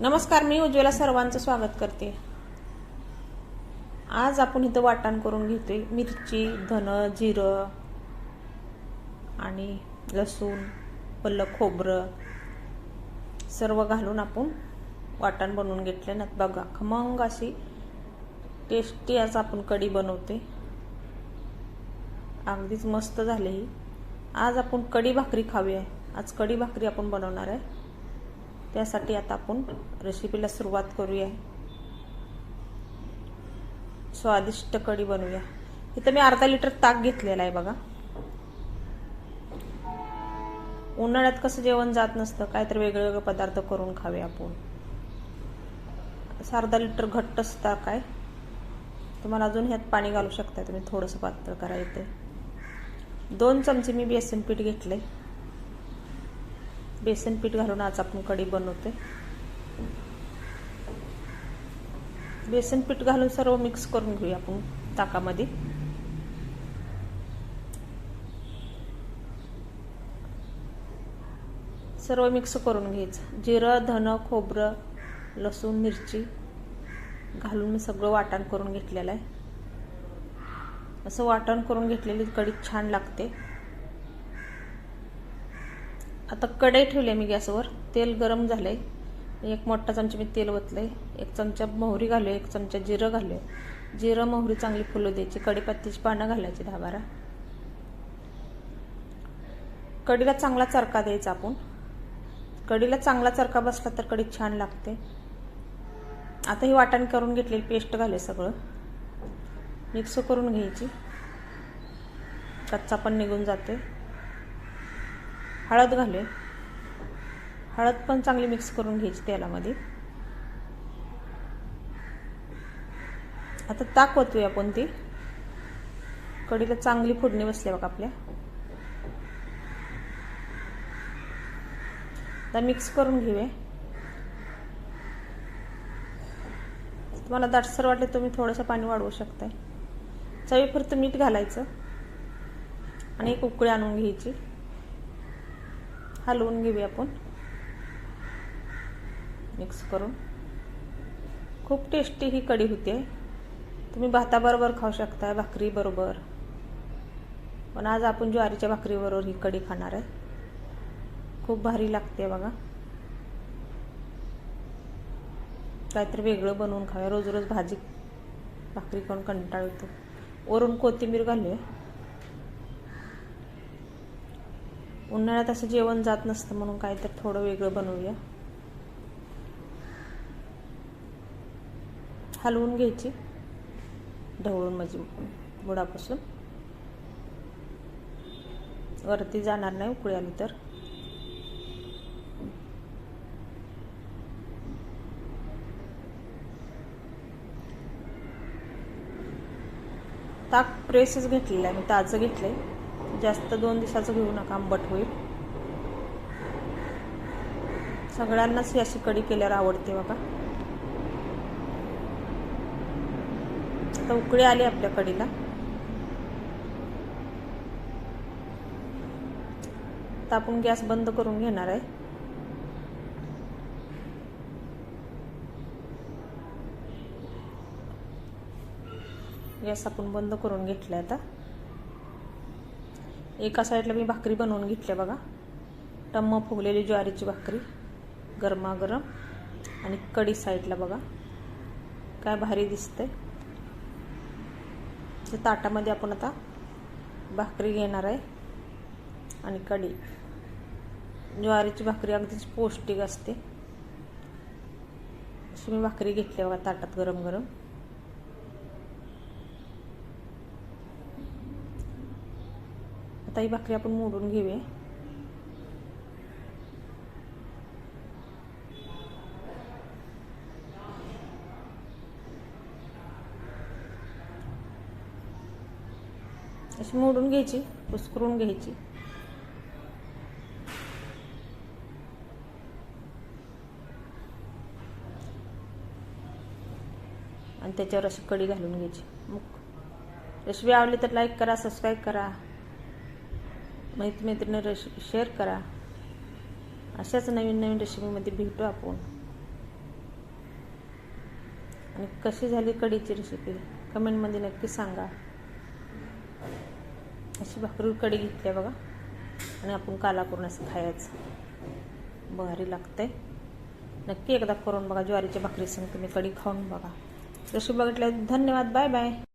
नमस्कार मी उज्ज्वला सर्वांचं स्वागत करते. आज आपण इथं वाटण करून घेतोय. मिरची धन जिरं आणि लसूण पल्लं खोबरं सर्व घालून आपण वाटण बनवून घेतले ना बघा खमंग अशी टेस्टी आज आपण कढी बनवते. अगदीच मस्त झाली ही. आज आपण कढी भाकरी खाऊया. आज कढी भाकरी आपण बनवणार आहे. त्यासाठी आता आपण रेसिपीला सुरुवात करूया. स्वादिष्ट कढी बनवूया. इथं मी अर्धा लिटर ताक घेतलेला आहे बघा. उन्हाळ्यात कसं जेवण जात नसतं काय तर वेगळे वेगळे पदार्थ करून खावे आपण. असं अर्धा लिटर घट्टच ताक आहे. तुम्हाला अजून ह्यात पाणी घालू शकता तुम्ही थोडंसं पातळ करायचं दोन चमचे मी बेसन पीठ घेतले बेसन पीठ घालून आज आपण कढी बनवते बेसन पीठ घालून सर्व मिक्स करून घेऊया आपण ताकामध्ये. सर्व मिक्स करून घ्यायचं. जिरं धन खोबरं लसूण मिरची घालून मी सगळं वाटण करून घेतलेलं आहे. असं वाटण करून घेतलेली कढी छान लागते. आता कढई ठेवली मी गॅसवर. तेल गरम झालं आहे एक मोठा चमचा मी तेल ओतलं आहे एक चमचा मोहरी घालू एक चमचा जिरं घालू जिरं मोहरी चांगली फुलं द्यायची. कढीपत्तीची पानं घालायची दहा बारा. कढीला चांगला चरका द्यायचा आपण. कढीला चांगला चरका बसला तर कढी छान लागते. आता ही वाटण करून घेतलेली पेस्ट घाले सगळं. मिक्स करून घ्यायची. कच्चा पण निघून जाते हळद घालूया. हळद पण चांगली मिक्स करून घ्यायची तेलामध्ये. आता ताक ओतूया आपण ती. कढीला चांगली फोडणी बसली बघा आपल्या. आता मिक्स करून घेऊया. तुम्हाला दाटसर वाटले तुम्ही थोडंसं पाणी वाढवू शकताय. चवीपुरतं मीठ घालायचं. आणि एक उकळी आणून घ्यायची. हलवून घेऊया आपण. मिक्स करून. खूप टेस्टी ही कढी होते. तुम्ही भाताबरोबर खाऊ शकता भाकरीबरोबर पण आज आपण ज्वारीच्या भाकरीबरोबर ही कढी खाणार आहे. खूप भारी लागते बघा. काहीतरी वेगळं बनवून खाऊया. रोज रोज भाजी भाकरी करून कंटाळ येतो. वरून कोथिंबीर घालूया. उन्हाळ्यात असं जेवण जात नसतं म्हणून काहीतरी थोडं वेगळं बनवूया. हलवून घ्यायची. ढवळून म्हणजे बुडापासून वरती जाणार नाही उकळी आली तर. ताक प्रेसच घेतलेलं आहे. मी ताजं घेतलंय. जास्त दोन दिवसाचं घेऊ नका आंबट होईल. सगळ्यांनाच ही अशी कडी केल्यावर आवडते बघा. आता उकळी आली आपल्या कडीला आता आपण गॅस बंद करून घेणार आहे. गॅस आपण बंद करून घेतलाय आता. एका साईडला मी भाकरी बनवून घेतल्या बघा. टम्म फुगलेली ज्वारीची भाकरी गरमागरम आणि कढी साईडला बघा. काय भारी दिसते त्या ताटामध्ये आपण आता भाकरी घेणार आहे आणि कढी. ज्वारीची भाकरी अगदीच पौष्टिक असते. अशी मी भाकरी घेतली बघा ताटात गरम गरम आता ही भाकरी आपण मोडून घेऊया. अशी मोडून घ्यायची कुस्करून घ्यायची. आणि त्याच्यावर अशी कढी घालून घ्यायची. मग. रेसिपी आवडली तर लाईक करा सबस्क्राईब करा. मैत्री रश शेअर करा. अशाच नवीन नवीन रेसिपीमध्ये भेटू आपण. आणि कशी झाली कढीची रेसिपी कमेंटमध्ये नक्की सांगा. अशी भाकरी कढी घेतली आहे बघा. आणि आपण काला करून असं खायचं. भारी लागतंय. नक्की एकदा करून बघा ज्वारीच्या भाकरीसंग तुम्ही. कढी खाऊन बघा. रेसिपी बघितल्या धन्यवाद. Bye bye